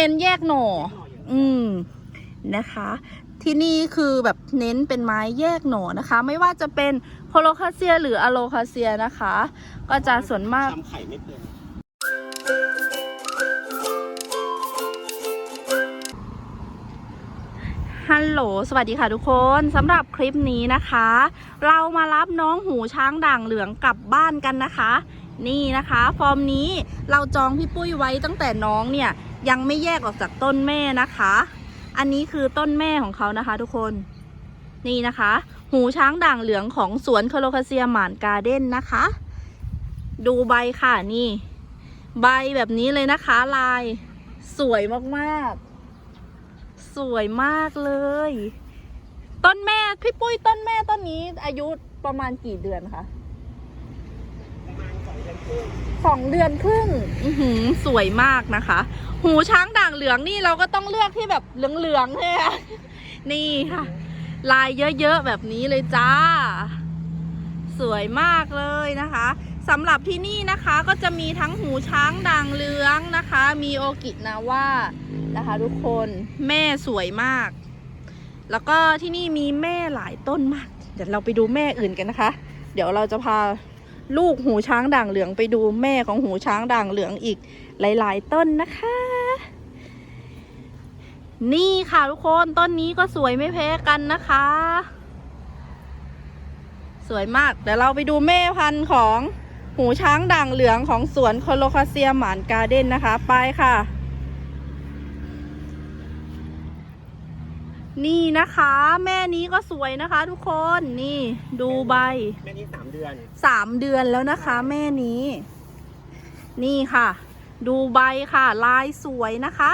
เน้นแยกหน่อ อืมนะคะ ที่นี่คือแบบเน้นเป็นไม้แยกหน่อนะคะ ไม่ว่าจะเป็นโคโลคาเซียหรืออะโลคาเซียนะคะ ก็จะส่วนมาก ทำไข่ไม่เป็น ฮัลโหล สวัสดีค่ะทุกคนสำหรับคลิปนี้นะคะ เรามารับน้องหูช้างด่างเหลืองกลับบ้านกันนะคะ นี่นะคะ ฟอร์มนี้เราจองพี่ปุ้ยไว้ตั้งแต่น้องเนี่ย ยังไม่แยกออกจากต้นแม่นะคะ อันนี้คือต้นแม่ของเขานะคะทุกคน นี่นะคะ หูช้างด่างเหลืองของสวนโคโลคาเซียหมานการ์เด้นนะคะ ดูใบค่ะนี่ ใบแบบนี้เลยนะคะ ลาย สวยมากๆ สวยมากเลย ต้นแม่พี่ปุ้ยต้นแม่ต้นนี้อายุประมาณกี่เดือนคะ สองเดือนครึ่งสองเดือหือสวยมากนะคะ หูช้างด่างเหลืองนี่เราก็ต้องเลือกที่แบบเหลืองๆเลยอะนี่ค่ะ ลายเยอะๆแบบนี้เลยจ้า สวยมากเลยนะคะสำหรับที่นี่นะคะก็จะมีทั้งหูช้างด่างเหลืองนะคะ มีโอกินาว่านะคะทุกคนแม่สวยมาก แล้วก็ที่นี่มีแม่หลายต้นมาก เดี๋ยวเราไปดูแม่อื่นกันนะคะ เดี๋ยวเราจะพา ลูกหูช้างด่างเหลืองไปดูแม่ของหูช้างด่างเหลืองอีกหลาย ๆ ต้นนะคะ นี่ค่ะทุกคนต้นนี้ก็สวยไม่แพ้กันนะคะ สวยมากเดี๋ยวเราไปดูแม่พันธุ์ของหูช้างด่างเหลืองของสวนโคโลคาเซียหมานการ์เด้นนะคะ ไปค่ะ นี่นะคะ แม่นี้ก็สวยนะคะ ทุกคนนี่ดูใบแม่นี่สามเดือนสามเดือนแล้วนะคะ แม่นี้ นี่ค่ะ ดูใบค่ะ ลายสวยนะคะ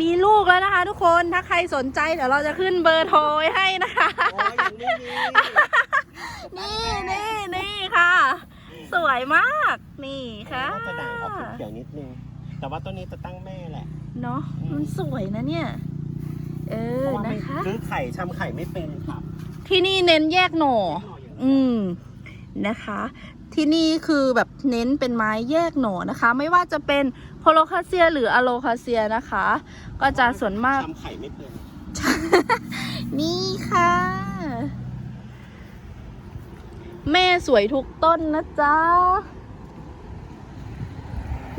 มีลูกแล้วนะคะ ทุกคนถ้าใครสนใจเดี๋ยวเราจะขึ้นเบอร์โทรไว้ให้นะคะโอ้ยยังไม่มีนี่นี่นี่ค่ะ สวยมากนี่ค่ะก็จะด่างออกเขียวๆนิดนึงแต่ว่าต้นนี้จะตั้งแม่แหละเนาะมันสวยนะเนี่ย เอเพอ ราะว่าไม่นะคะ ซื้อไข่ทำไข่ไม่เป็นครับที่นี่เน้นแยกหน่อหน่ออย่างอืม นะคะ ที่นี่คือแบบเน้นเป็นไม้แยกหน่อนะคะ ไม่ว่าจะเป็นโพโลคาเซียหรืออะโลคาเซียนะคะ ก็จะส่วนมากทำไข่ไม่เป็นนี่ค่ะ แม่สวยทุกต้นนะจ๊ะ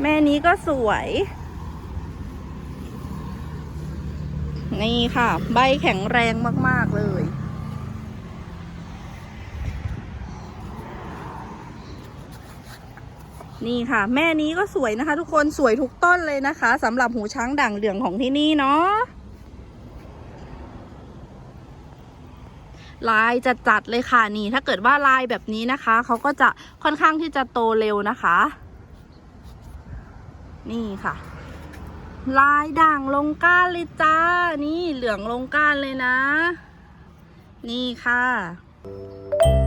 แม่นี้ก็สวย นี่ค่ะ ใบแข็งแรงมาก ๆ เลย นี่ค่ะ แม่นี้ก็สวยนะคะ ทุกคนสวยทุกต้นเลยนะคะสำหรับหูช้างด่างเหลืองของที่นี่เนาะลายจะจัดเลยค่ะนี่ ถ้าเกิดว่าลายแบบนี้นะคะ เขาก็จะค่อนข้างที่จะโตเร็วนะคะ นี่ค่ะ ลายด่างลงก้านเลยจ้า นี่เหลืองลงก้านเลยนะ นี่ค่ะ